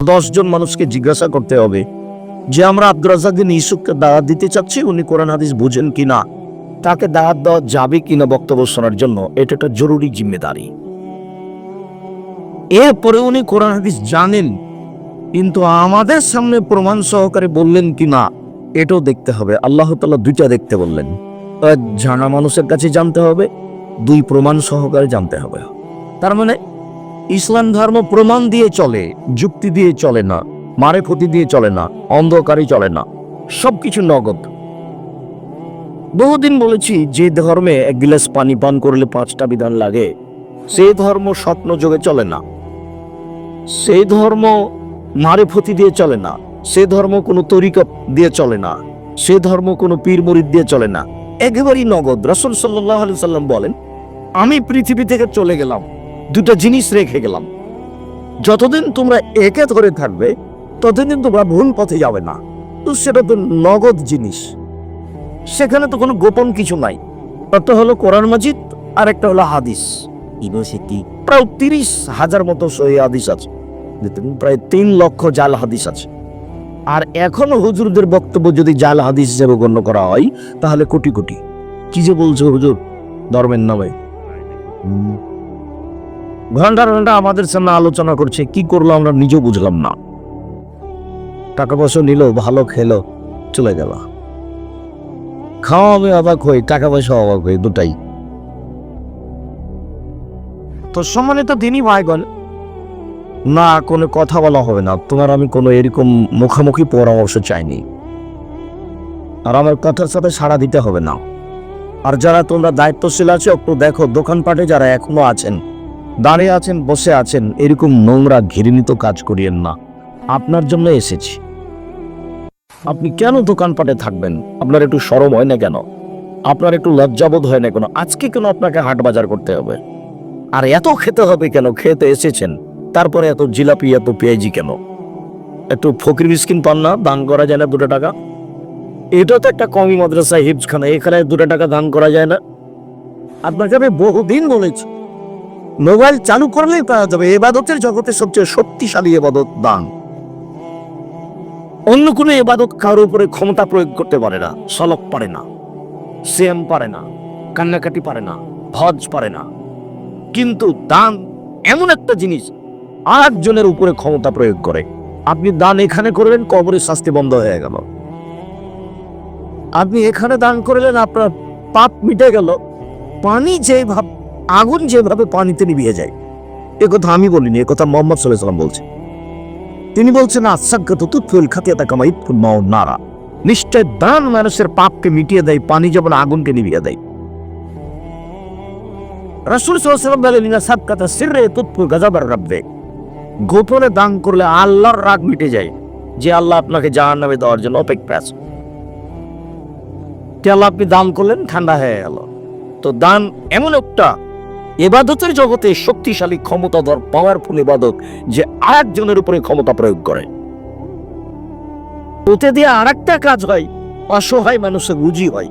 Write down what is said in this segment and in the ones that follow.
দশজন মানুষকে জিজ্ঞাসা করতে হবে যে আমরা আব্দুর রাজাকদিন ইসুককে দাওয়াত দিতে চাচ্ছি, উনি কোরআন হাদিস বুঝেন কিনা? তাকে দাওয়াত দেওয়া যাবে কিনা বক্তব্য শোনার জন্য এটা একটা জরুরি জিম্মেদারি। এরপরে উনি কোরআন হাদিস জানেন, কিন্তু আমাদের সামনে প্রমাণ সহকারে বললেন কি না এটাও দেখতে হবে। আল্লাহ তাআলা দুইটা দেখতে বললেন। জানা মানুষের কাছে জানতে হবে, দুই, প্রমাণ সহকারে জানতে হবে। তার মানে ইসলাম ধর্ম প্রমাণ দিয়ে চলে, যুক্তি দিয়ে চলে না মারে ক্ষতি দিয়ে চলে না, অন্ধকারই চলে না, সবকিছু নগদ। বহুদিন বলেছি, যে ধর্মে এক গিলাস পানি পান করলে পাঁচটা বিধান লাগে সেই ধর্ম স্বপ্ন যোগে চলে না। সেই ধর্ম মারে ফতি দিয়ে চলে না, সে ধর্ম কোনো তরিকা দিয়ে চলে না, সে ধর্ম কোনো পীর মুরিদ দিয়ে চলে না, একেবারেই নগদ। রাসূল আলাইহি সাল্লাম বলেন, আমি পৃথিবী থেকে চলে গেলাম দুটো জিনিস রেখে গেলাম। যতদিন তোমরা একে ধরে থাকবে, ততদিন তোমরা ভুল পথে যাবে না। তো সেটা তো নগদ জিনিস। সেখানে তো কোনো গোপন কিছু নাই। একটা হলো কোরআন মাজিদ, আর একটা হলো হাদিস। ইউনিভার্সিটি প্রায় তিরিশ হাজার মতো সহি হাদিস আছে। প্রায় তিন লক্ষ জাল হাদিস আছে। আর এখনও হুজুরদের বক্তব্য যদি জাল হাদিস হিসেবে গণ্য করা হয়, তাহলে কোটি কোটি। কি যে বলছো হুজুর? ধর্মের নামে। হুম। ঘণ্টা ঘণ্টা আমাদের সামনে আলোচনা করছে, কি করল আমরা নিজেও বুঝলাম না। টাকা পয়সা নিল, ভালো খেলো, চলে গেল। খাওয়া আমি অবাক হই, টাকা পয়সা অবাক হই, দুটাই। তো সম্মানিত দিনই ভাইগণ, না, কোনো কথা বলা হবে না। তোমার আমি কোনো এরকম মুখোমুখি পরামর্শ চাইনি। আর আমার কথার সাথে সাড়া দিতে হবে না। আর যারা তোমরা দায়িত্বশীল আছে, একটু দেখো, দোকানপাটে যারা এখনও আছেন দাঁড়িয়ে আছেন, বসে আছেন, এরকম নোংরা ঘৃণিত কাজ করিয়েন না। আপনার জন্য এসেছি। আপনি কেন দোকানপাটে থাকবেন? আপনার একটু সরম হয় না কেন? আপনার একটু লজ্জাবোধ হয় না কেন? আজকে কেন আপনাকে হাট বাজার করতে হবে? আর এত খেতে হবে কেন? খেতে এসেছেন। তারপরে এত জিলাপি, এত পেঁয়াজি কেন? একটু ফকির বিস্কিন পান না? দান করা যায় না দুটো টাকা? এটা তো একটা কমি মাদ্রাসা হিপসখানা এখানে দুটো টাকা দান করা যায় না? আপনাকে আমি বহুদিন বলেছি। মোবাইল চালু করলেই পাওয়া যাবে। এবাদতের জগতের সবচেয়ে শক্তিশালী এবাদত দান। অন্য কোনো এবাদত কারোর উপরে ক্ষমতা প্রয়োগ করতে পারে না, সলক পারে না সিএম পারে না, কান্নাকাটি পারে না, হজ পারে না। কিন্তু দান এমন একটা জিনিস আর একজনের উপরে ক্ষমতা প্রয়োগ করে। আপনি দান এখানে করলেন, কবরের শাস্তি বন্ধ হয়ে গেল। আপনি এখানে দান করলেন, আপনার পাপ মিটে গেল। পানি যেভাবে আগুন যেভাবে পানিতে নিভিয়ে যায়, এ কথা আমি বলিনি, এ কথা মোহাম্মদ সাল্লাহ সাল্লাম বলছে। তিনি বলছেন আসাগ্যত তুৎফুল খাতিয়াতা কামাই মাও নারা। নিশ্চয় দান মানুষের পাপকে মিটিয়ে দেয়, পানি যেমন আগুনকে নিভিয়ে দেয়। রাসূল সাল্লাল্লাহু বলেন ইনা সাদকাতা সিররে তুৎফু গাজাবার রাব্বে। গোপনে দান করলে আল্লাহর রাগ মিটে যায়, যে আল্লাহ আপনাকে জাহান্নামে দেওয়ার জন্য অপেক্ষা আছে। আল্লাহ আপনি দান করলেন? ঠান্ডা হয়ে গেল। তো দান এমন একটা এবাদতের জগতে শক্তিশালী, ক্ষমতাধর পাওয়ারফুল ইবাদত যে আরেকজনের উপরে ক্ষমতা প্রয়োগ করে। ওতে দিয়ে আর একটা কাজ হয়, অসহায় মানুষের রুজি হয়।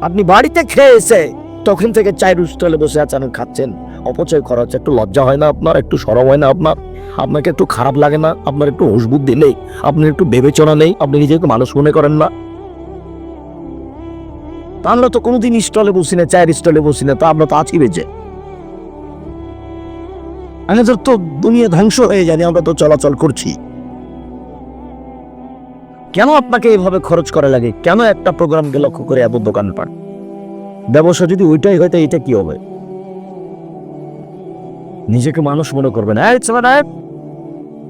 আপনি বাড়িতে খেয়ে এসে তখন থেকে চায়ের স্টলে বসে আছেন খাচ্ছেন। অপচয় করা হচ্ছে, একটু লজ্জা হয় না আপনার? একটু সরম হয় না আপনার? আপনাকে একটু খারাপ লাগে না? আপনার একটু হুশ বুদ্ধি নেই? আপনার একটু বিবেচনা নেই? আপনি নিজেকে মানুষ মনে করেন না? তা আমরা তো কোনোদিন স্টলে বসি না, চায়ের স্টলে বসি না, তা আমরা তো আছি বেঁচে। আমাদের তো দুনিয়া ধ্বংস হয়ে জানি আমরা তো চলাচল করছি। কেন আপনাকে এইভাবে খরচ করা লাগে? কেন একটা প্রোগ্রামকে লক্ষ্য করে এত দোকান পান ব্যবসা যদি ওইটাই হয় এটা কি হবে? নিজেকে মানুষ মনে করবেন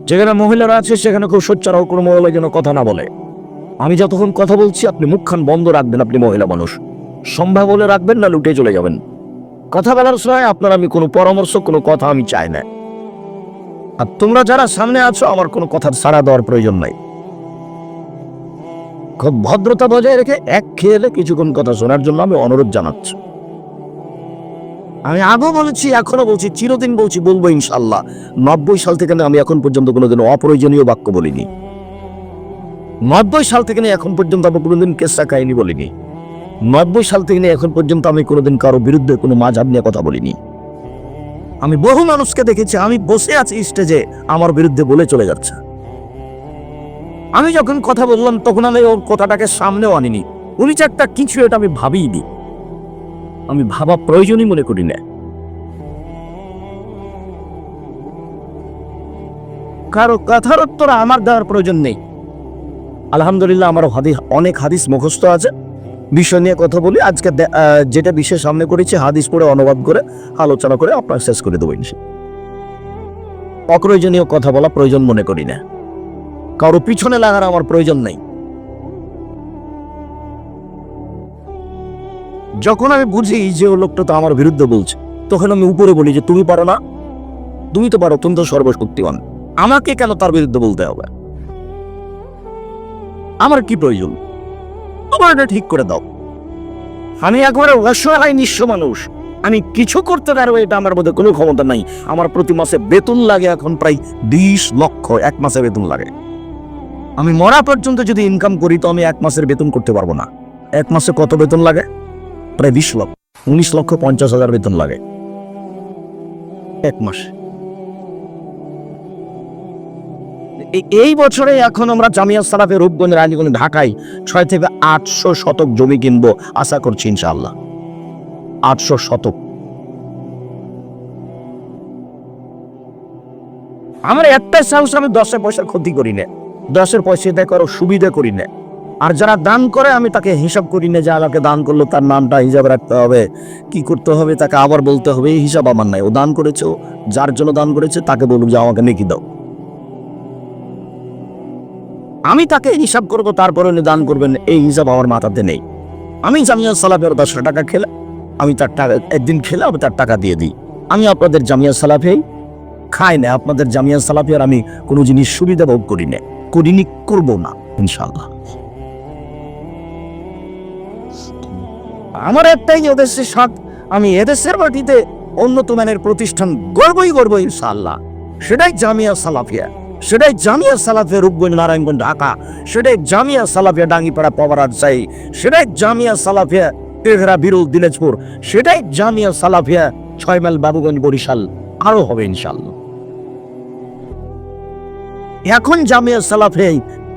যেখানে মহিলারা আছে, সেখানে খুব সোচ্চার কোনো মহিলা যেন কথা না বলে। আমি যতক্ষণ কথা বলছি, আপনি মুখখান বন্ধ রাখবেন, আপনি মহিলা মানুষ। সম্ভব হলে রাখবেন, না লুটে চলে যাবেন। কথা বলার সময় আপনার আমি কোনো পরামর্শ, কোনো কথা আমি চাই না। আর তোমরা যারা সামনে আছো, আমার কোনো কথার সাড়া দেওয়ার প্রয়োজন নাই। খুব ভদ্রতা বজায় রেখে এক খেয়ে কিছুক্ষণ কথা শোনার জন্য আমি অনুরোধ জানাচ্ছি। আমি আগেও বলেছি এখনও বলছি, চিরদিন বলছি, বলব ইনশাল্লাহ নব্বই সাল থেকে আমি এখন পর্যন্ত কোনোদিন অপ্রয়োজনীয় বাক্য বলিনি। নব্বই সাল থেকে নিয়ে এখন পর্যন্ত আমি কোনোদিন কেসা কাহিনী বলিনি। নব্বই সাল থেকে নিয়ে এখন পর্যন্ত আমি কোনোদিন কারও বিরুদ্ধে কোনো মাঝাব নিয়ে কথা বলিনি। আমি বহু মানুষকে দেখেছি, আমি বসে আছি স্টেজে, আমার বিরুদ্ধে বলে চলে যাচ্ছে। আমি যখন কথা বললাম, তখন আমি ওর কথাটাকে সামনেও আনিনি। উনি যে একটা কিছু, এটা আমি ভাবিনি আমি ভাবা প্রয়োজনই মনে করি না। কারও কথার উত্তর আমার দেওয়ার প্রয়োজন নেই। আলহামদুলিল্লাহ আমার হাদিস, অনেক হাদিস মুখস্থ আছে। বিষয় নিয়ে কথা বলি। আজকে যেটা বিষয় সামনে করেছি, হাদিস পড়ে অনুবাদ করে, আলোচনা করে আপনার শেষ করে দেবো। অপ্রয়োজনীয় কথা বলা প্রয়োজন মনে করি না। কারও পিছনে লাগার আমার প্রয়োজন নেই। যখন আমি বুঝি যে ও লোকটা তো আমার বিরুদ্ধে বলছে, তখন আমি উপরে বলি যে, তুমি পারো না। তুমি তো পারো, তুমি তো সর্বশক্তিমান। আমাকে কেন তার বিরুদ্ধে বলতে হবে? আমার কি প্রয়োজন? তোমার এটা ঠিক করে দাও। আমি একবারে অসহায়, নিঃস্ব মানুষ। আমি কিছু করতে পারব, এটা আমার মধ্যে কোনো ক্ষমতা নাই। আমার প্রতি মাসে বেতন লাগে এখন প্রায় বিশ লক্ষ, এক মাসে বেতন লাগে। আমি মরা পর্যন্ত যদি ইনকাম করি, তো আমি এক মাসের বেতন করতে পারব না। এক মাসে কত বেতন লাগে? প্রায় বিশ লক্ষ, উনিশ লক্ষ পঞ্চাশ হাজার বেতন লাগে। এক মাসে। এই বছরে এখন আমরা জামিয়া সালাফে রূপগঞ্জ রানীগঞ্জ ঢাকায় ছয় থেকে আটশো শতক জমি কিনবো আশা করছি ইনশাআল্লাহ। আটশো শতক। আমার একটাই সাহস, আমি দশের পয়সার ক্ষতি করি না। দশের পয়সা দেয় করো সুবিধা করি না। আর যারা দান করে, আমি তাকে হিসাব করি না যে আমাকে দান করল তার নামটা হিসাব রাখতে হবে। কি করতে হবে, তাকে আবার বলতে হবে, এই হিসাব আমার নাই। ও দান করেছে যার জন্য দান করেছে, তাকে বলুক যে আমাকে নেকি দাও। আমি তাকে হিসাব করব, তারপরে উনি দান করবেন। এই হিসাব আমার মাথাতে নেই। আমি জামিয়া সালাফের দশটা টাকা খেলে, আমি তার টাকা, একদিন খেলে আমি তার টাকা দিয়ে দিই। আমি আপনাদের জামিয়া সালাফেই খাই না, আপনাদের জামিয়া সালাফের আমি কোনো জিনিস সুবিধা ভোগ করি না, করিনি, করব না ইনশাল্লাহ আমার একটাই এদেশের স্বাদ আমি এদেশের মাটিতে উন্নত মানের প্রতিষ্ঠান গর্বই গর্ব ইনশাল্লাহ সেটাই জামিয়া সালাফিয়া। সেটাই জামিয়া সালাফিয়া রূপগঞ্জ নারায়ণগঞ্জ, ঢাকা। সেটাই জামিয়া সালাফিয়া ডাঙ্গিপাড়া পবরাজ চাই। সেটাই জামিয়া সালাফিয়া টেঘরা বিরুল, দিনাজপুর। সেটাই জামিয়া সালাফিয়া ছয় মাইল বাবুগঞ্জ, বরিশাল। আরও হবে ইনশাল্লাহ এখন জামিয়া সালাফে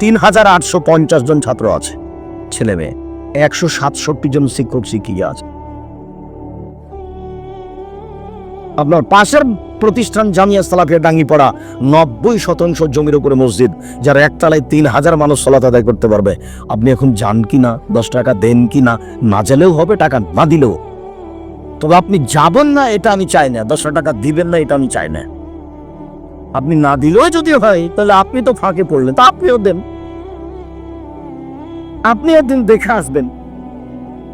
তিন হাজার আটশো পঞ্চাশ জন ছাত্র আছে। ছেলে মেয়ে, একশো সাতষট্টি জন শিক্ষক, শিক্ষিকা আছে। আপনার পাশের প্রতিষ্ঠান জামিয়া সালাফিয়া ডাঙ্গিপাড়া নব্বই শতাংশ জমির উপরে মসজিদ, যার একতলায় তিন হাজার মানুষ সলাত আদায় করতে পারবে। আপনি এখন যান কি না দশ টাকা দেন কি না না গেলেও হবে, টাকা না দিলেও। তবে আপনি যাবেন না, এটা আমি চাই না। দশ টাকা দিবেন না, এটা আমি চাই না। আপনি না দিলেও যদি হয়, তাহলে আপনি তো ফাঁকে পড়লেন, তা আপনিও দেন। আপনি একদিন দেখে আসবেন।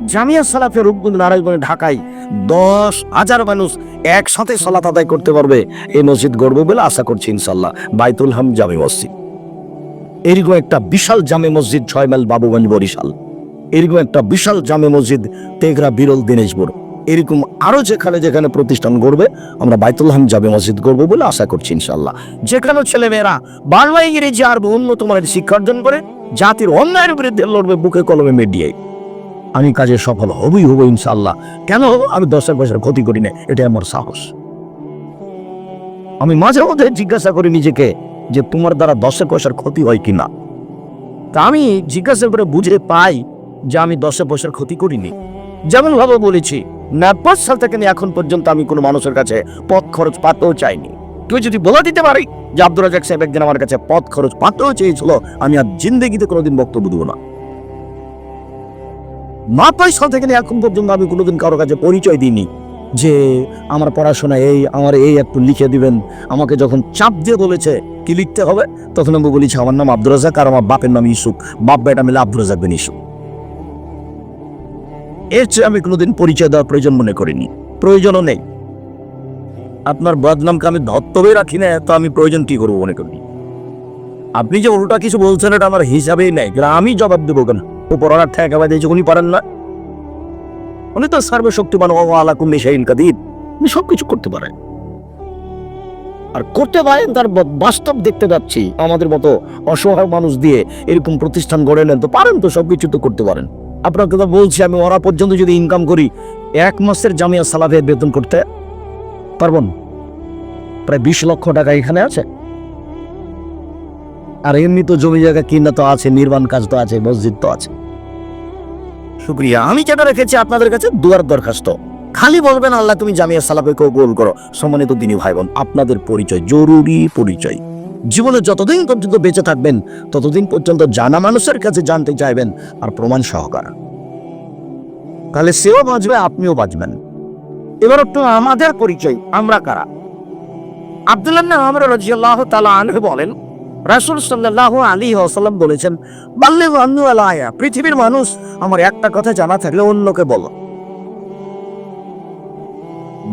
জামিয়া সালাফের রূপগুণ নারায়ণগঞ্জ, ঢাকায় দশ হাজার মানুষ একসাথে সালাত আদায় করতে পারবে। এই মসজিদ গড়বো বলে আশা করছি ইনশাল্লাহ। বাইতুল হাম জামে মসজিদ। এরকম একটা বিশাল জামে মসজিদ, ছয় মাইল বাবুগঞ্জ বরিশাল। এরকম একটা বিশাল জামে মসজিদ তেঘরা বিরল দিনেশপুর এরকম আরও যেখানে যেখানে প্রতিষ্ঠান গড়বে, আমরা বাইতুল হাম জামে মসজিদ গড়বো বলে আশা করছি ইনশাল্লাহ। যেখানে ছেলেমেয়েরা বাংলা ইংরেজি আর উন্নত মানের শিক্ষা অর্জন করে, জাতির অন্যায়ের বিরুদ্ধে লড়বে, বুকে কলমে মিডিয়ায়। আমি কাজে সফল হবই হব ইনশাল্লাহ কেন আমি দশের পয়সার ক্ষতি করি না এটাই আমার সাহস। আমি মাঝে মধ্যে জিজ্ঞাসা করি নিজেকে যে তোমার দ্বারা দশের পয়সার ক্ষতি হয় কিনা? তা আমি জিজ্ঞাসা করে বুঝে পাই যে আমি দশের পয়সার ক্ষতি করিনি। যেমন ভাবে বলেছি নাপাস সাল থেকে এখন পর্যন্ত আমি কোনো মানুষের কাছে পথ খরচ পাতেও চাইনি। তুই যদি বলে দিতে পারি যে আব্দুল রাজাক সাহেব একদিন আমার কাছে পথ খরচ পাতেও চেয়েছিল, আমি আর জিন্দগিতে কোনোদিন বক্তব্য দেবো না। মা পয়সা থেকে এখন পর্যন্ত আমি কোনোদিন কারও কাছে পরিচয় দিইনি যে আমার পড়াশোনা এই, আমার এই একটু লিখে দিবেন। আমাকে যখন চাপ দিয়ে বলেছে কি লিখতে হবে, তখন আমি বলেছি, আমার নাম আব্দুল রাজাক আর আমার বাপের নাম ইসুক। বাপ বেটা মিলে আব্দুল রাজাক বিন ইসুক। এর চেয়ে আমি কোনোদিন পরিচয় দেওয়ার প্রয়োজন মনে করিনি। প্রয়োজনও নেই। আপনার বদনামকে আমি ধত্তবে রাখি না, তো আমি প্রয়োজন কি করব মনে করি? আপনি যে উল্টা কিছু বলছেন, এটা আমার হিসাবেই নেই। আমি জবাব দেবো কেন? ওনার ঠেকা বাই দিয়েছে উনি পারেন না। উনি তো সর্বশক্তিমান ও আলা কুল্লি শাইন কাদির। উনি সব কিছু করতে পারেন। আর করতে পারেন তার বাস্তব দেখতে যাচ্ছি। আমাদের মতো অসহায় মানুষ দিয়ে এরকম প্রতিষ্ঠান গড়ে নেন তো পারেন তো সবকিছু তো করতে পারেন। আপনাকে তো বলছি, আমি ওরা পর্যন্ত যদি ইনকাম করি, এক মাসের জামিয়া সালাফের বেতন করতে পারব না। প্রায় বিশ লক্ষ টাকা এখানে আছে। আর এমনি তো জমি জায়গা কিনা তো আছে, নির্মাণ কাজ তো আছে, মসজিদ তো আছে। শুক্রিয়া। আমি যেটা রেখেছি আপনাদের কাছে দুয়ার দরখাস্ত। খালি বলবেন, আল্লাহ, তুমি জামিয়া সালাফে কবুল করো। সম্মানিত দিনী ভাই বোন আপনাদের পরিচয় জরুরি পরিচয়। জীবনে যতদিন পর্যন্ত বেঁচে থাকবেন, ততদিন পর্যন্ত জানা মানুষের কাছে জানতে চাইবেন আর প্রমাণ সহকার। তাহলে সেও বাঁচবে, আপনিও বাঁচবেন। এবার একটু আমাদের পরিচয়, আমরা কারা? আব্দুল্লাহ আমরা রাজিয়াল্লাহ তালা আনহু বলেন রাসূল সাল্লাল্লাহু আলাইহি ওয়াসাল্লাম বলেছেন আন্নু আলায়া পৃথিবীর মানুষ, আমার একটা কথা জানা থাকলে অন্যকে বলো।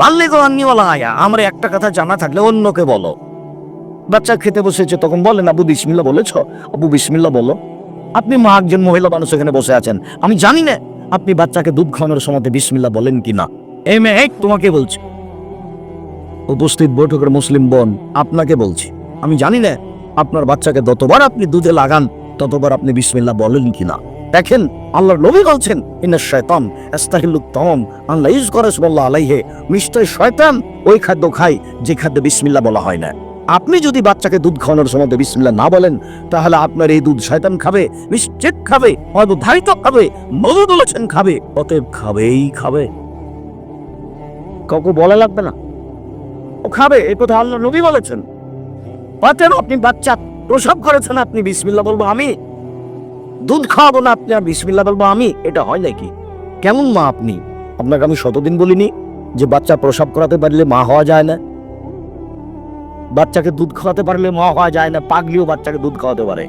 বাল্লে আন্নি আয়া আমার একটা কথা জানা থাকলে অন্যকে বলো। বাচ্চা খেতে বসেছে, তখন বলেন আবু বিসমিল্লা বলেছ? আবু বিসমিল্লা বলো। আপনি মা, একজন মহিলা মানুষ এখানে বসে আছেন। আমি জানি না, আপনি বাচ্চাকে দুধ খাওয়ানোর সময় বিসমিল্লা বলেন কি না এই মেয়ে তোমাকে বলছি। উপস্থিত বৈঠকের মুসলিম বোন, আপনাকে বলছি। আমি জানি না আপনার বাচ্চাকে যতবার আপনি দুধে লাগান, ততবার আপনি বিসমিল্লাহ বলেন কিনা। দেখেন, আল্লাহর নবী বলছেন ইন্না শয়তান আস্তাহিলুত তম আল্লাহ ইজ করে বল্লাহ আলাইহে। নিশ্চয় শয়তান ওই খাদ্য খায়, যে খাদ্যে বিসমিল্লাহ বলা হয় না। আপনি যদি বাচ্চাকে দুধ খাওয়ানোর সময় বিসমিল্লা না বলেন, তাহলে আপনার এই দুধ শয়তান খাবে, নিশ্চিত খাবে হয়তো ধারিত খাবে মধু বলেছেন খাবে, অতএব খাবেই খাবে। কাউকে বলা লাগবে না। ও খাবে, এই কথা আল্লাহ নবী বলেছেন। অতএব আপনি বাচ্চা। প্রসব করেছেন আপনি, বিসমিল্লাহ বলব আমি। দুধ খাওয়াবো না আপনি, আর বিসমিল্লাহ বলব আমি। এটা হয় নাকি? কেমন মা আপনি? আপনাকে আমি শতদিন বলিনি যে বাচ্চা প্রসব করাতে পারলে মা হওয়া যায় না? বাচ্চাকে দুধ খাওয়াতে পারলে মা হওয়া যায় না, পাগলিও বাচ্চাকে দুধ খাওয়াতে পারে।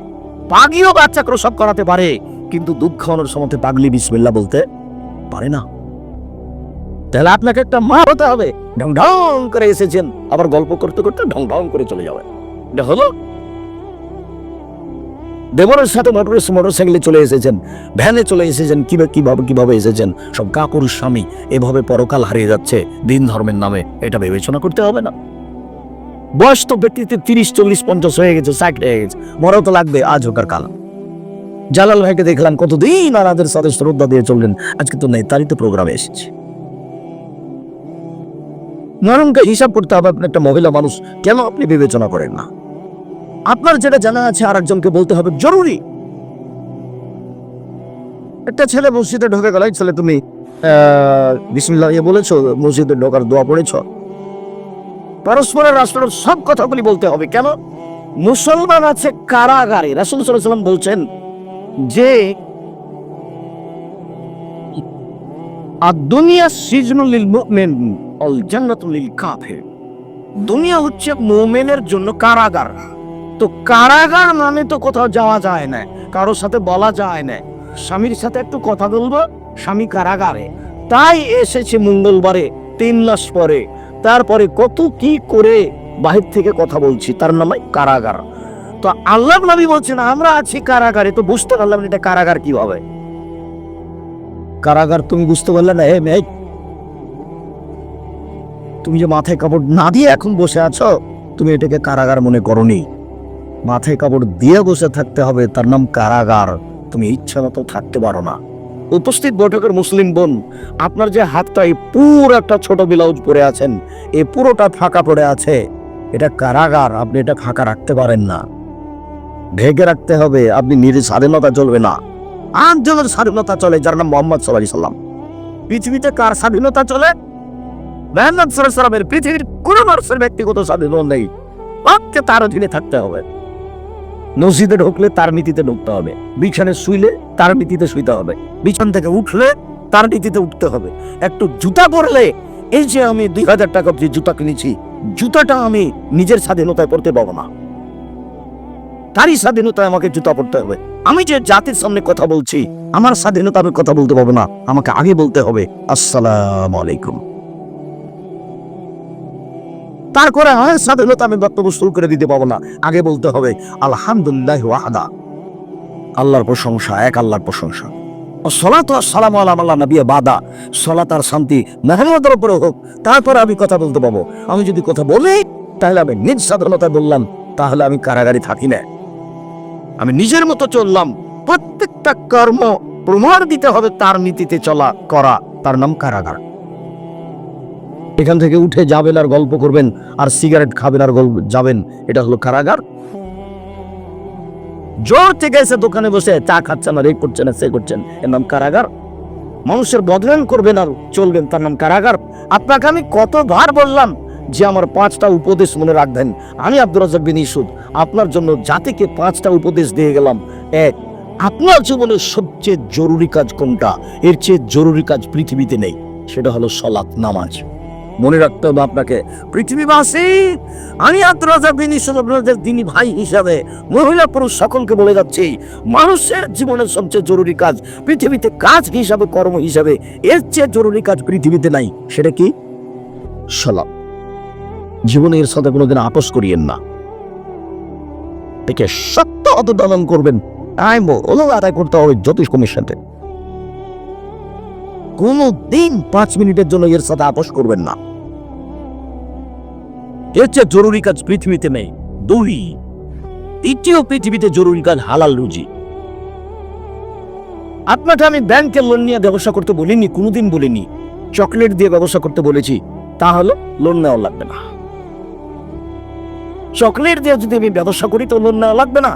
পাগলিও বাচ্চা প্রসব করাতে পারে, কিন্তু দুধ খাওয়ানোর সময় পাগলি বিসমিল্লাহ বলতে পারে না। তাহলে আপনাকে একটা মা হতে হবে। ঢং ঢং করে এসেছেন, আবার গল্প করতে করতে ঢং ঢং করে চলে যাবে এটা হলো? দেবরের সাথে মোটর সাইকেলে চলে এসেছেন, ভ্যানে চলে এসেছেন কীভাবে কীভাবে কীভাবে এসেছেন? সব কাকুর স্বামী এভাবে পরকাল হারিয়ে যাচ্ছে দিন ধর্মের নামে, এটা বিবেচনা করতে হবে না। বয়স তো ব্যক্তিতে তিরিশ, চল্লিশ, পঞ্চাশ হয়ে গেছে হয়ে গেছে, মরাও তো লাগবে, আজ হোক আর কাল। জালাল ভাইকে দেখলাম, কতদিন আনাদের সাথে শ্রদ্ধা দিয়ে চললেন, আজকে তো নেই তারই তো প্রোগ্রামে এসেছে। নরমকে হিসাব করতে হবে, আপনি একটা মহিলা মানুষ, কেন আপনি বিবেচনা করেন না? আপনার যেটা জানা আছে আর একজনকে বলতে হবে। জরুরি! একটা ছেলে মসজিদে ঢোকে গেল ছেলে তুমি বিসমিল্লাহ ইয়ে বলেছ, মসজিদে ঢোকার দোয়া পড়েছ। পরস্পরের রাষ্ট্র সব কথাগুলি বলতে হবে। কেন? মুসলমান আছে কারাগারে। রাসুল সাল্লাম বলছেন যে দুনিয়া সিজনুল লিল মুমিন অল জান্নাতুল দুনিয়া হচ্ছে মুমিনের জন্য কারাগার। তো কারাগার মানে তো কোথাও যাওয়া যায় না, কারোর সাথে বলা যায় না। স্বামীর সাথে একটু কথা বলব, স্বামী কারাগারে। তাই এসেছে মঙ্গলবারে, তিন মাস পরে। তারপরে কত কি করে বাহির থেকে কথা বলছি, তার নাম কারাগার। তো আল্লাহ নবী বলছেন, আমরা আছি কারাগারে। তো বুঝতে পারলাম এটা কারাগার কীভাবে কারাগার তুমি বুঝতে পারলে না হে মেয়ে। তুমি যে মাথায় কাপড় না দিয়ে এখন বসে আছো, তুমি এটাকে কারাগার মনে করনি। মাথায় কাপড় দিয়ে বসে থাকতে হবে, তার নাম কারাগার। তুমি ইচ্ছা মতো থাকতে পারো না। উপস্থিত বৈঠকের মুসলিম বোন, আপনার যে হাতটা এই পুরো একটা ছোট ব্লাউজ পরে আছেন এই পুরোটা ফাঁকা পড়ে আছে। এটা কারাগার, আপনি এটা ফাঁকা রাখতে পারেন না। ঢেকে রাখতে হবে, আপনি নিজের স্বাধীনতা চলবে না। আটজনের স্বাধীনতা চলে, যার নাম মোহাম্মদ সাল্লাহ সাল্লাম। পৃথিবীতে কার স্বাধীনতা চলে? মেহনত সরসরামের পৃথিবীর কোনো মানুষের ব্যক্তিগত স্বাধীনতা নেই। তার অধীনে থাকতে হবে। মসজিদে ঢুকলে তার নীতিতে ঢুকতে হবে। বিছানে শুইলে তার নীতিতে শুইতে হবে। বিছান থেকে উঠলে তার নীতিতে উঠতে হবে। একটু জুতা পরলে, এই যে আমি দুই হাজার টাকা দিয়ে জুতা কিনেছি, জুতাটা আমি নিজের স্বাধীনতায় পড়তে পাবো না। তারই স্বাধীনতায় আমাকে জুতা পড়তে হবে। আমি যে জাতির সামনে কথা বলছি, আমার স্বাধীনতা আমি কথা বলতে পাবো না। আমাকে আগে বলতে হবে, আসসালাম আলাইকুম। তারপরে হয় স্বাধীনতা আমি বক্তব্য শুরু করে দিতে পাবো না। আগে বলতে হবে, আলহামদুলিল্লাহ ওয়াহাদা। আল্লাহর প্রশংসা, এক আল্লাহর প্রশংসা। সলাত সালাম আলাম আল্লাহ শান্তি মেহমদের উপরে হোক, তারপরে আমি কথা বলতে পাবো আমি যদি কথা বলি, তাহলে আমি নিজ স্বাধীনতা বললাম, তাহলে আমি কারাগারে থাকি না। আমি নিজের মতো চললাম। প্রত্যেকটা কর্ম প্রমাণ দিতে হবে, তার নীতিতে চলা, করা, তার নাম কারাগার। এখান থেকে উঠে যাবেন আর গল্প করবেন আর সিগারেট খাবেন আর গল্প যাবেন, এটা হলো কারাগার। জোর থেকে এসে দোকানে বসে চা খাচ্ছেন আর এই করছেন সে করছেন, এর নাম কারাগার। মানুষের বদনাম করবেন আর চলবেন, তার নাম কারাগার। আপনাকে আমি কতবার বললাম যে আমার পাঁচটা উপদেশ মনে রাখবেন। আমি আব্দুর রাজাক বিন ইসুদ, আপনার জন্য জাতিকে পাঁচটা উপদেশ দিয়ে গেলাম। এক, আপনার জীবনের সবচেয়ে জরুরি কাজ কোনটা? এর চেয়ে জরুরি কাজ পৃথিবীতে নেই, সেটা হলো সলাৎ নামাজ। মনে রাখতে হবে আপনাকে। পৃথিবীবাসী, আমি রাজাক বিন আপনাদের দিনী ভাই হিসাবে মহিলা পুরুষ সকলকে বলে যাচ্ছি, মানুষের জীবনের সবচেয়ে জরুরি কাজ পৃথিবীতে কাজ হিসাবে, কর্ম হিসাবে, এর চেয়ে জরুরি কাজ পৃথিবীতে নাই। সেটা কি? সলাপ জীবনে এর সাথে কোনোদিন আপোষ করিয়েন না। একে সত্য অতদান করবেন আইন ওলো আদায় করতে হবে জ্যোতিষ সাথে কোনো দিন পাঁচ মিনিটের জন্য এর সাথে আপোষ করবেন না। এর চেয়ে জরুরি কাজ পৃথিবীতে নেই, দুই। তৃতীয় পৃথিবীতে জরুরি কাজ হালাল রুজি। আপনাকে আমি ব্যাংকে লোন নিয়ে ব্যবসা করতে বলিনি, কোনোদিন বলিনি। চকলেট দিয়ে ব্যবসা করতে বলেছি, তাহলে লোন নেওয়া লাগবে না। চকলেট দিয়ে যদি আমি ব্যবসা করি, তো লোন নেওয়া লাগবে না।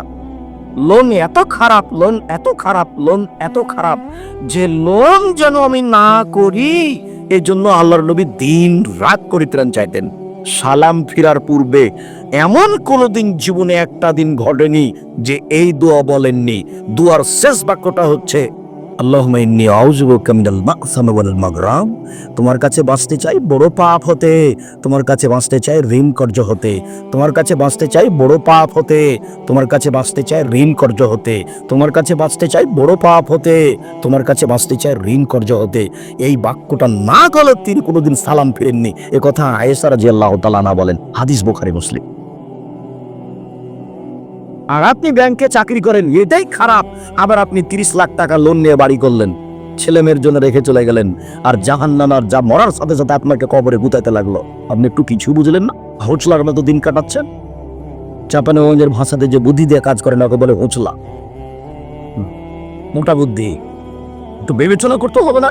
লোন এত খারাপ লোন এত খারাপ লোন এত খারাপ, যে লোন যেন আমি না করি এই জন্য আল্লাহর নবী দিন রাত করিত্রাণ চাইতেন। সালাম ফিরার পূর্বে এমন কোনো দিন জীবনে একটা দিন ঘটেনি যে এই দোয়া বলেননি। দুয়ার শেষ বাক্যটা হচ্ছে আল্লাহুম্মা ইন্নী আউযুবিকা মিনাল মাকসামি ওয়াল তোমার কাছে বাঁচতে চাই বড় পাপ হতে, তোমার কাছে বাঁচতে চাই ঋণ কর্য হতে, তোমার কাছে বাঁচতে চাই বড় পাপ হতে, তোমার কাছে বাঁচতে চাই ঋণ কর্য হতে, তোমার কাছে বাঁচতে চাই বড় পাপ হতে, তোমার কাছে বাঁচতে চাই ঋণ কর্য হতে। এই বাক্যটা না গেলে তিনি কোনোদিন সালাম ফিরেননি। এ কথা আয়েশা রাদিয়াল্লাহু তাআলা না বলেন। হাদিস বুখারী, মুসলিম। আর আপনি ব্যাংকে চাকরি করেন, এটাই খারাপ। আবার আপনি তিরিশ লাখ টাকা লোন নিয়ে বাড়ি করলেন। ছেলে মেয়ের জন্য রেখে চলে গেলেন। আর জাহান নানার যা মরার সাথে সাথে আপনাকে কবরে গুতাইতে লাগল। আপনি একটু কিছু বুঝলেন না? হোঁচলার মতো দিন কাটাচ্ছেন? চাপানোগঞ্জের ভাষাতে যে বুদ্ধি দিয়ে কাজ করে না ওকে বলে হোঁচলা। মোটা বুদ্ধি। একটু বিবেচনা করতে হবে না?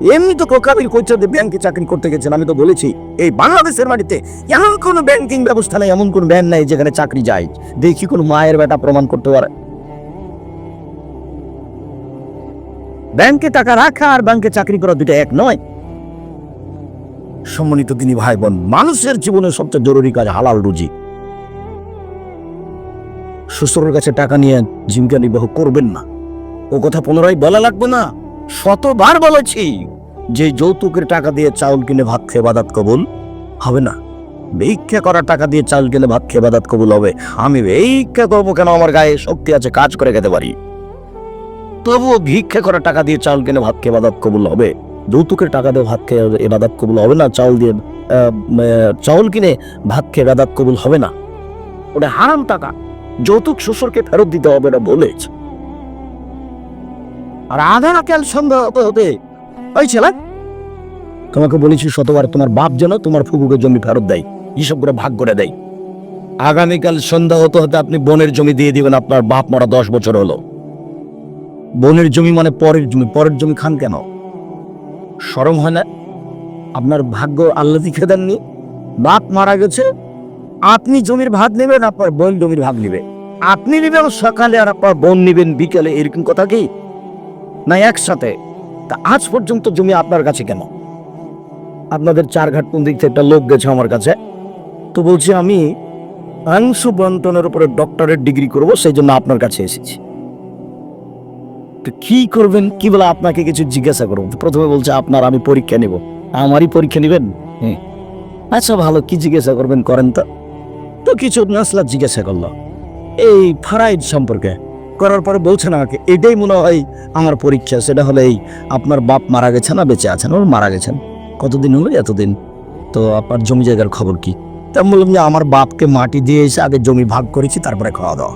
এমনি তো কোকাবির কইছে যে ব্যাংকে চাকরি করতে গেছেন, আমি তো বলেছি। এই বাংলাদেশের মাটিতে এমন কোন ব্যাংকিং ব্যবস্থা নেই, এমন কোন ব্যাংক নাই যেখানে চাকরি যায়। দেখি কোন মায়ের বেটা প্রমাণ করতে পারে। ব্যাংকে টাকা রাখা আর ব্যাংকে চাকরি করা দুটো এক নয়। সম্মানিত তিনি ভাই বোন মানুষের জীবনে সবচেয়ে জরুরি কাজ হালাল রুজি। শ্বশুরের কাছে টাকা নিয়ে জীবিকা নির্বাহ করবেন না। ও কথা পুনরায় বলা লাগবে না। শতবার বলেছি, যে যৌতুকের টাকা দিয়ে চাউল কিনে ভাত খেয়ে বাদাত কবুল হবে না। ভিক্ষা করার টাকা দিয়ে চাউল কিনে ভাত খেয়ে বাদাত কবুল হবে। আমি ভিক্ষা করব কেন? আমার গায়ে শক্তি আছে, কাজ করে খেতে পারি। তবুও ভিক্ষা করার টাকা দিয়ে চাউল কিনে ভাত খেয়ে বাদাত কবুল হবে? যৌতুকের টাকা দিয়ে ভাত খেয়ে এ বাদাত কবুল হবে না? চাউল দিয়ে চাউল কিনে ভাত খেয়ে বাদাত কবুল হবে না? ওটা হারাম টাকা। যৌতুক শ্বশুরকে ফেরত দিতে হবে না বলেছে। আর আধা কাল সন্ধ্যা হতে ওই ছেলে, তোমাকে বলেছি শতবার তোমার বাপ যেন তোমার ফুকুকে জমি ফেরত দেয়, হিসাব করে ভাগ করে দেয়। আগামীকাল সন্ধ্যা হতে হতে আপনি বনের জমি দিয়ে দিবেন, আপনার বাপ মরা দশ বছর হলো। বনের জমি মানে পরের জমি পরের জমি খান কেন? সরম হয় না? আপনার ভাগ্য আল্লাহ লিখে দেননি। বাপ মারা গেছে, আপনি জমির ভাগ নেবেন, আপনার বোন জমির ভাগ নেবে। আপনি নেবেন সকালে আর আপনার বোন নেবেন বিকেলে, এরকম কথা কি? না একসাথে? তা আজ পর্যন্ত জমি আপনার কাছে কেন? আপনাদের চারঘাট কোন দিক থেকে একটা লোক গেছে আমার কাছে। তো বলছি আমি আংশু বন্টনের উপরে ডক্টরেট ডিগ্রি করব, সেই জন্য আপনার কাছে এসেছি। তো কি করবেন? কি বলে আপনাকে কিছু জিজ্ঞাসা করব? প্রথমে বলছে, আপনার আমি পরীক্ষা নেব। আমারই পরীক্ষা নেবেন? হ্যাঁ। আচ্ছা ভালো, কি জিজ্ঞাসা করবেন করেন তো? তো কিছু নাসলা জিজ্ঞাসা করল। এই ফারাইড সম্পর্কে। করার পরে বলছে না আমাকে, এটাই মনে হয় আমার পরীক্ষা, সেটা হলে এই আপনার বাপ মারা গেছে না, বেঁচে আছেন, ওর মারা গেছেন। কতদিন হলো? এতদিন। তো আপনার জমি জায়গার খবর কি? তা বললাম যে আমার বাপকে মাটি দিয়ে এসে আগে জমি ভাগ করেছি, তারপরে খাওয়া দাওয়া।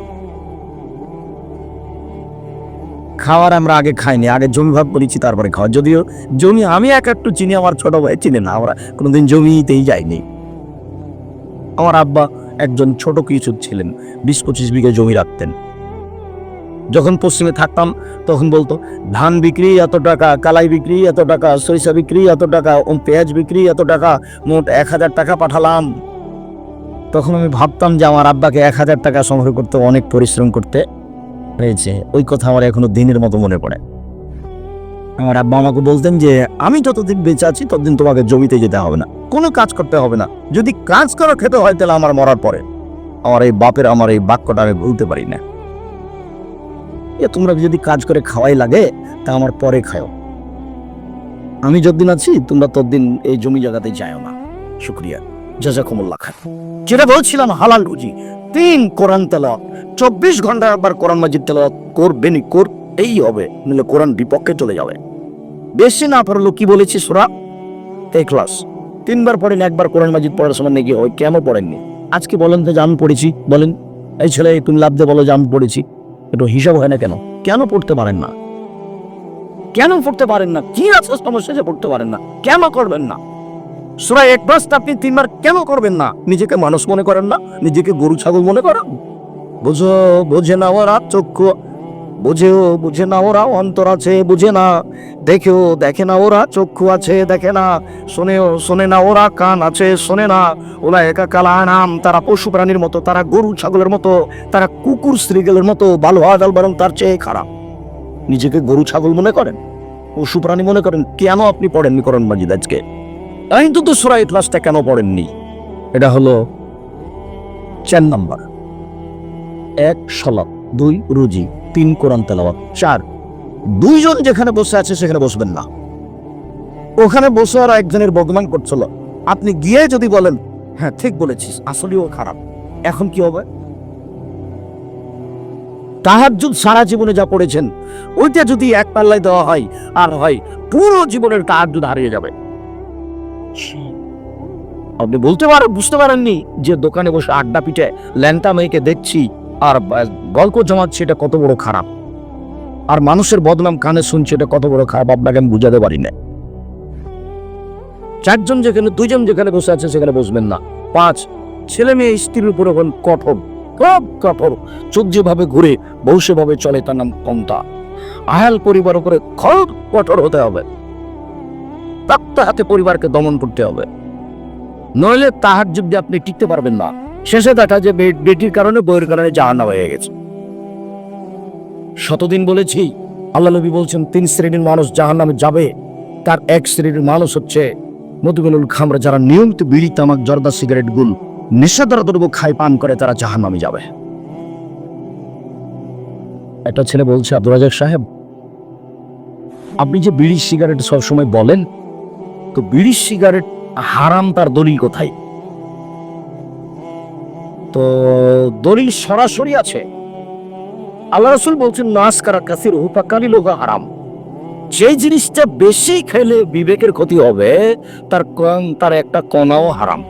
খাওয়ার আমরা আগে খাইনি, আগে জমি ভাগ করেছি, তারপরে খাওয়া। যদিও জমি আমি এক একটু চিনি, আমার ছোট ভাই চিনে না, আমরা কোনোদিন জমিতেই যাইনি। আমার আব্বা একজন ছোট কিছু ছিলেন, বিশ পঁচিশ বিঘা জমি রাখতেন। যখন পশ্চিমে থাকতাম, তখন বলতো, ধান বিক্রি এত টাকা, কালাই বিক্রি এত টাকা, সরিষা বিক্রি এত টাকা ও পেঁয়াজ বিক্রি এত টাকা, মোট এক হাজার টাকা পাঠালাম। তখন আমি ভাবতাম যে আমার আব্বাকে এক হাজার টাকা সংগ্রহ করতে অনেক পরিশ্রম করতে হয়েছে। ওই কথা আমার এখনও দিনের মতো মনে পড়ে। আমার আব্বা আমাকে বলতেন যে, আমি যতদিন বেঁচে আছি, ততদিন তোমাকে জমিতে যেতে হবে না। কোনো কাজ করতে হবে না। যদি কাজ করা, খেতে হয়, তাহলে আমার মরার পরে। আমার এই বাপের, আমার এই বাক্যটা আমি ভুলতে পারি না। এ তোমরা যদি কাজ করে খাওয়াই লাগে, তা আমার পরে খাও আমি যতদিন আছি, তোমরা ততদিন এই জমি জায়গাতে যাও না। শুক্রিয়া। জাজাকুমুল্লাহ খান যেটা বলছিলাম, হালাল রুজি। তিন কোরআন তেলাওয়াত। চব্বিশ ঘণ্টা একবার কোরআন মাজিদ তেলাওয়াত করবেনই করতেই হবে, নাহলে কোরআন বিপক্ষে চলে যাবে। বেশি না পারল কি বলেছি সুরা? এই ক্লাস। তিনবার পড়েন, একবার কোরআন মাজিদ পড়ার সময় নাকি হয় কেন পড়েননি? আজকে বলেন তো আমি পড়েছি, বলেন। এই ছেলে, তুমি লাভ দিয়ে বলো যে পড়েছি। একটু হিসাব হয় না কেন? কেন পড়তে পারেন না? কেন পড়তে পারেন না? কি আছে সমস্যা যে পড়তে পারেন না? কেন করবেন না? সুরা এক মাস আপনি তিনবার কেন করবেন না? নিজেকে মানুষ মনে করেন না? নিজেকে গরু ছাগল মনে করেন? বুঝো, বোঝে না ওরা চক্ষু। বুঝেও বুঝে না ওরা, অন্তর আছে, বুঝে না। দেখেও দেখে না ওরা, চক্ষু আছে, দেখে না। শোনেও শোনে না ওরা, কান আছে, শোনে না। ওরা একা কালা নাম তারা পশু প্রাণীর মতো, তারা গরু ছাগলের মতো, তারা কুকুর স্ত্রীগেলের মতো ভালো আদাল বরং তার চেয়ে খারাপ। নিজেকে গরু ছাগল মনে করেন? পশু প্রাণী মনে করেন? কেন আপনি পড়েননি করণ মাজিদ আজকে? কিন্তু তো সুরা ইতলাসটা কেন পড়েননি? এটা হলো চার নাম্বার। এক সলাপ দুই, রুজি। তিন কোরআন তেলাওয়াত। চার, দুইজন যেখানে বসে আছে সেখানে বসবেন না। ওখানে বসে আর একজনের বগমান করছিল। আপনি গিয়ে যদি বলেন হ্যাঁ ঠিক বলেছিস আসলেও খারাপ। এখন কি হবে? তাহার তাহাজ্জুদ সারা জীবনে যা পড়েছেন, ওইটা যদি এক পাল্লায় দেওয়া হয়, আর হয়, পুরো জীবনের তাহাজ্জুদ হারিয়ে যাবে। আপনি বলতে পারেন বুঝতে পারেননি যে দোকানে বসে আড্ডা পিঠে ল্যাংটা মেয়েকে দেখছি আর গল্প জমাচ্ছি, এটা কত বড় খারাপ। আর মানুষের বদনাম কানে শুনছে, এটা কত বড় খারাপ, আপনাকে আমি বুঝাতে পারি না। চারজন যেখানে, দুইজন যেখানে বসে আছে, সেখানে বসবেন না। পাঁচ, ছেলে মেয়ে স্ত্রীর উপরে হন কঠোর, খুব কঠোর। চোখ যেভাবে ঘুরে বউ সেভাবে চলে, তার নাম কমতা। আয়াল পরিবার উপরে খুব কঠোর হতে হবে। তাপ্ত হাতে পরিবারকে দমন করতে হবে। নইলে তাহার যদি আপনি টিকতে পারবেন না। শেষে দেখা যে বেটির কারণে বইয়ের কারণে জাহান্নাম হয়ে গেছে। শতদিন বলেছি, আল্লাহ নবী বলছেন, তিন শ্রেণির মানুষ জাহান্নামে যাবে। তার এক শ্রেণির মানুষ হচ্ছে মধুবেনুল খামরা, যারা নিয়মিত বিড়ি, তামাক, জর্দা, সিগারেট, গুল, নেশাদার দ্রব্য খায়, পান করে, তারা জাহান্নামে যাবে। একটা ছেলে বলছে আব্দুল রাজাক সাহেব, আপনি যে বিড়ি সিগারেট সবসময় বলেন, তো বিড়ি সিগারেট হারাম, তার দলিল কোথায়? তো দলিল সরাসরি আছে। আল্লাহ রসুল বলছেন, নাস কারা কাসির হুপাকালি লোহা হারাম। যে জিনিসটা বেশি খেলে বিবেকের ক্ষতি হবে, তার তার একটা কণাও হারাম।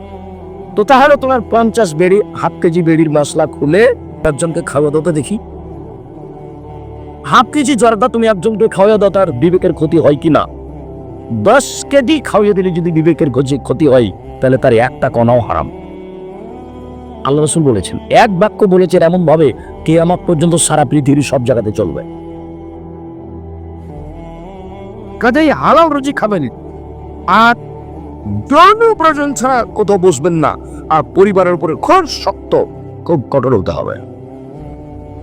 তো তাহলে তোমার পঞ্চাশ বেড়ি, হাফ কেজি বেড়ির মশলা খুলে একজনকে খাওয়া দাও তো দেখি। হাফ কেজি জর্দা তুমি একজনকে খাওয়া দাও, তার বিবেকের ক্ষতি হয় কি না? দশ কেজি খাওয়িয়ে দিলে যদি বিবেকের ক্ষতি হয়, তাহলে তার একটা কণাও হারাম। আল্লাহ রসুল বলেছেন এক বাক্য বলেছেন এমন ভাবে কে আমার পর্যন্ত সারা পৃথিবীর সব জায়গাতে চলবে। কাজেই হালাল রুজি খাবেন। আর জন প্রয়োজন ছাড়া কোথাও বসবেন না। আর পরিবারের উপরে খুব শক্ত খুব কঠোর হতে হবে।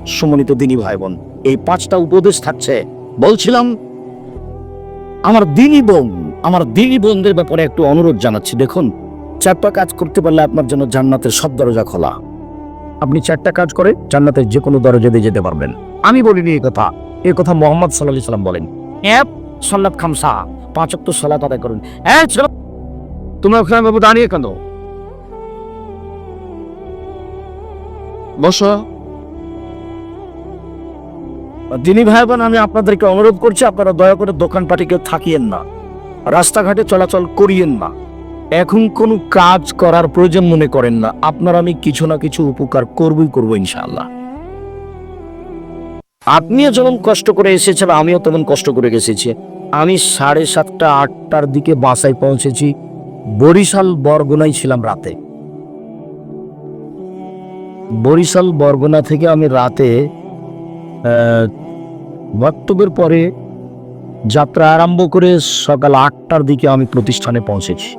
সম্মানিত দিনী ভাই বোন এই পাঁচটা উপদেশ থাকছে। বলছিলাম আমার দিনী বোন আমার দিনী বোনদের ব্যাপারে একটু অনুরোধ জানাচ্ছি। দেখুন চারটা কাজ করতে পারলে আপনার জন্য জান্নাতের সব দরজা খোলা। আপনি চারটা কাজ করে জান্নাতের যে কোনো দরজা দিয়ে যেতে পারবেন। আমি বলিনি এই কথা। এই কথা মোহাম্মদ সাল্লাহ সাল্লাম বলেন। এক সল্লাত খামসা। পাঁচ অক্ট সলাত আদায় করুন। তোমরা ওখানে বাবু দাঁড়িয়ে কেন? বসো। দিনী ভাই বোন, আমি আপনাদেরকে অনুরোধ করছি, আপনারা দয়া করে দোকানপাটে কেউ থাকিয়েন না। রাস্তাঘাটে চলাচল করিয়েন না। এখন কোনো কাজ করার প্রয়োজন মনে করেন না। আপনার আমি কিছু না কিছু উপকার করবই, করব ইনশাআল্লাহ। আপনিও যেমন কষ্ট করে এসেছেন, আমিও তেমন কষ্ট করে এসেছি। আমি সাড়ে সাতটা, আটটার দিকে বাসায় পৌঁছেছি। বরিশাল, বরগুনায় ছিলাম রাতে। বরিশাল, বরগুনা থেকে আমি রাতে বক্তব্যের পরে যাত্রা আরম্ভ করে সকাল আটটার দিকে আমি প্রতিষ্ঠানে পৌঁছেছি।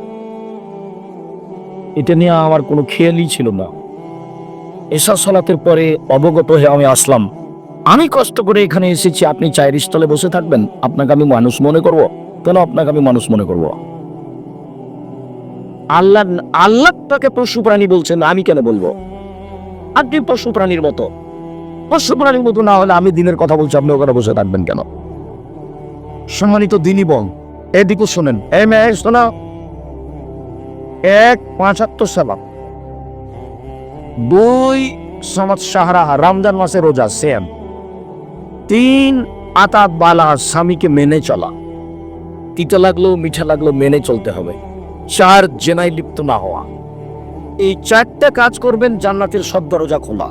এটা নিয়ে আমার কোনো খেয়ালই ছিল না। এসা সলাতের পরে অবগত হয়ে আমি আসলাম। আমি কষ্ট করে এখানে এসেছি। আপনি চায়ের স্থলে বসে থাকবেন। আপনাকে আমি মানুষ মনে করব। কেন আপনাকে আমি মানুষ মনে করব? আল্লাহ আল্লাহ তাকে পশু প্রাণী বলছেন। আমি কেন বলব? আপনি পশু প্রাণীর মতো। পশু প্রাণীর মতো না হলে আমি দিনের কথা বলছি। আপনি ওখানে বসে থাকবেন কেন? সম্মানিত দিনই বল এদিকে শোনেন। এই মেয়ে, শোনা। এক পঁচাত্তর সালাম। দুই সমাজ সাহারা রমজান মাসে রোজা সেম। তিন আতাত বালা স্বামীকে মেনে চলা। তিতা লাগল মিঠা লাগল মেনে চলতে হবে। চার জেনায় লিপ্ত না হওয়া। এই চারটে কাজ করবেন জান্নাতের সব দরজা খোলা।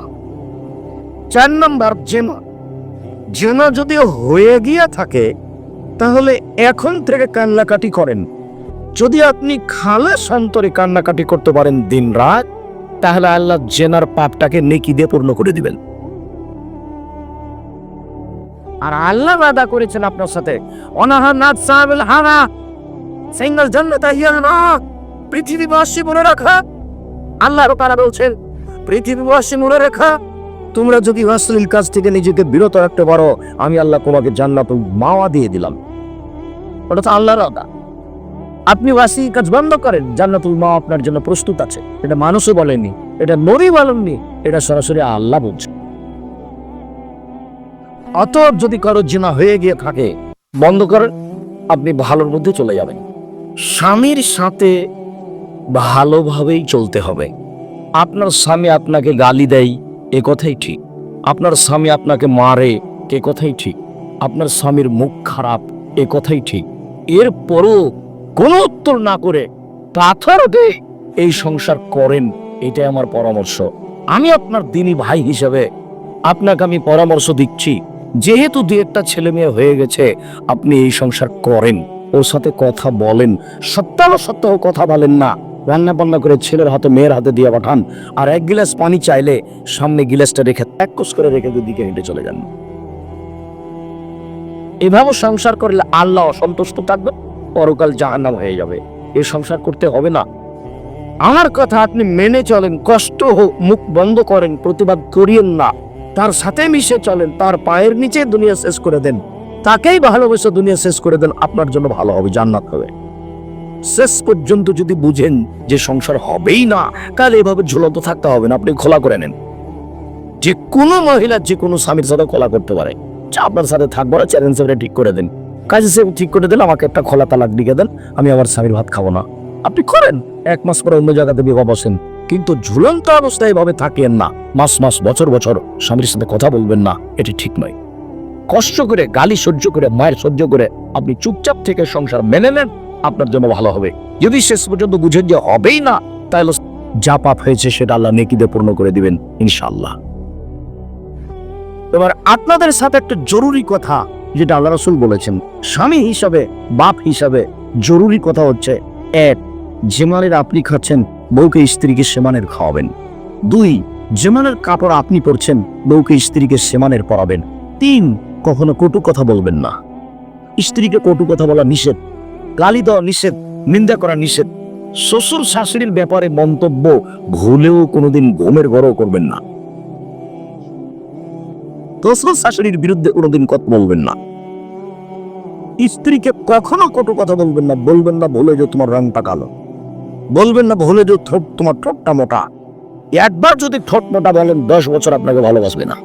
চার নম্বর জেনা। জেনা যদি হয়ে গিয়া থাকে, তাহলে এখন থেকে কান্নাকাটি করেন। যদি আপনি খালে সন্তরে কান্নাকাটি করতে পারেন দিন রাত তাহলে আল্লাহ জেনার পাপটাকে নেকি দিয়ে পূর্ণ করে দিবেন। আর আল্লাহ বাদা করেছেন আপনার সাথে অনাহা নাথ সাহাবিল হানা সিঙ্গল জান্নাত হিয়ানা পৃথিবীবাসী মনে রাখা। আল্লাহ তারা বলছেন, পৃথিবীবাসী মনে রাখা, তোমরা যদি অশ্লীল কাজ থেকে নিজেকে বিরত রাখতে পারো, আমি আল্লাহ তোমাকে জান্নাত মাওয়া দিয়ে দিলাম। ওটা তো আল্লাহর আদা আপনি ওয়াসি কাজ বন্ধ করেন, জান্নাতুল মা আপনার জন্য প্রস্তুত আছে। এটা মানুষও বলেনি এটা নবী বলেননি, এটা সরাসরি আল্লাহ বলছে। অত যদি কারও জিনা হয়ে গিয়ে থাকে, বন্ধ করেন, আপনি ভালোর মধ্যে চলে যাবেন। স্বামীর সাথে ভালোভাবেই চলতে হবে। আপনার স্বামী আপনাকে গালি দেয়, এ কথাই ঠিক। আপনার স্বামী আপনাকে মারে, এ কথাই ঠিক। আপনার স্বামীর মুখ খারাপ, এ কথাই ঠিক। এরপরও কোনো উত্তর না করে পাথর ওঠে এই সংসার করেন, এটাই আমার পরামর্শ। আমি আপনার দিনী ভাই হিসেবে আপনাকে আমি পরামর্শ দিচ্ছি। যেহেতু দু একটা ছেলে মেয়ে হয়ে গেছে, আপনি এই সংসার করেন। ওর সাথে কথা বলেন। সত্যানুসত্য কথা বলেন না। রান্না বান্না করে ছেলের হাতে, মেয়ের হাতে দিয়ে পাঠান। আর এক গিলাস পানি চাইলে সামনে গিলাসটা রেখে এককস করে রেখে দুদিকে হেঁটে চলে যান। এভাবে সংসার করলে আল্লাহ অসন্তুষ্ট থাকবে পরকাল জাহান্নাম হয়ে যাবে। এ সংসার করতে হবে না। আমার কথা আপনি মেনে চলেন, কষ্ট হোক, মুখ বন্ধ করেন, প্রতিবাদ করিয়েন না। তার সাথে মিশে চলেন, তার পায়ের নিচে দুনিয়া শেষ করে দেন। তাকেই ভালোবেসে দুনিয়া শেষ করে দেন, আপনার জন্য ভালো হবে, জান্নাত হবে। শেষ পর্যন্ত যদি বুঝেন যে সংসার হবেই না, তাহলে এভাবে ঝুলন্ত থাকতে হবে না, আপনি খোলা করে নেন। যে কোনো মহিলা, যে কোনো স্বামীর সাথে খোলা করতে পারে। আপনার সাথে থাকব চ্যালেঞ্জ ঠিক করে দেন। কাজে সে ঠিক করে দিলে, আমাকে একটা খোলা তালাক লিখে দেন, আমি আমার স্বামীর ভাত খাব না। আপনি করেন, এক মাস পরে অন্য জায়গাতে বিবাহ বসেন। কিন্তু ঝুলন্ত অবস্থায় এভাবে থাকেন না। মাস মাস, বছর বছর স্বামীর সাথে কথা বলবেন না, এটি ঠিক নয়। কষ্ট করে, গালি সহ্য করে, মায়ের সহ্য করে আপনি চুপচাপ থেকে সংসার মেনে নেন, আপনার জন্য ভালো হবে। যদি শেষ পর্যন্ত বুঝেন যে হবেই না, তাহলে যা পাপ হয়েছে সেটা আল্লাহ নেকিতে পূর্ণ করে দিবেন, ইনশাআল্লাহ। এবার আপনাদের সাথে একটা জরুরি কথা যেটা আল্লাহ রসুল বলেছেন, স্বামী হিসাবে, বাপ হিসাবে জরুরি কথা হচ্ছে, এক যেমানের আপনি খাচ্ছেন, বউকে স্ত্রীকে সেমানের খাওয়াবেন। দুই যেমানের কাপড় আপনি পরছেন, বউকে স্ত্রীকে সেমানের পরাবেন। তিন, কখনো কটু কথা বলবেন না। স্ত্রীকে কটু কথা বলা নিষেধ, গালি দেওয়া নিষেধ, নিন্দা করা নিষেধ। শ্বশুর শাশুড়ির ব্যাপারে মন্তব্য ভুলেও কোনোদিন ঘুমের ঘরও করবেন না। শ্বশুর শাশুড়ির বিরুদ্ধে কোনোদিন কথা বলবেন না। স্ত্রীকে কখনো কটু কথা বলবেন না বলবেন না ভুলে যে তোমার রংটা কালো। বলবেন না ভুলে যে ঠোঁট তোমার ঠোঁটটা মোটা। একবার যদি ঠোঁট মোটা বলেন, দশ বছর আপনাকে ভালোবাসবে না।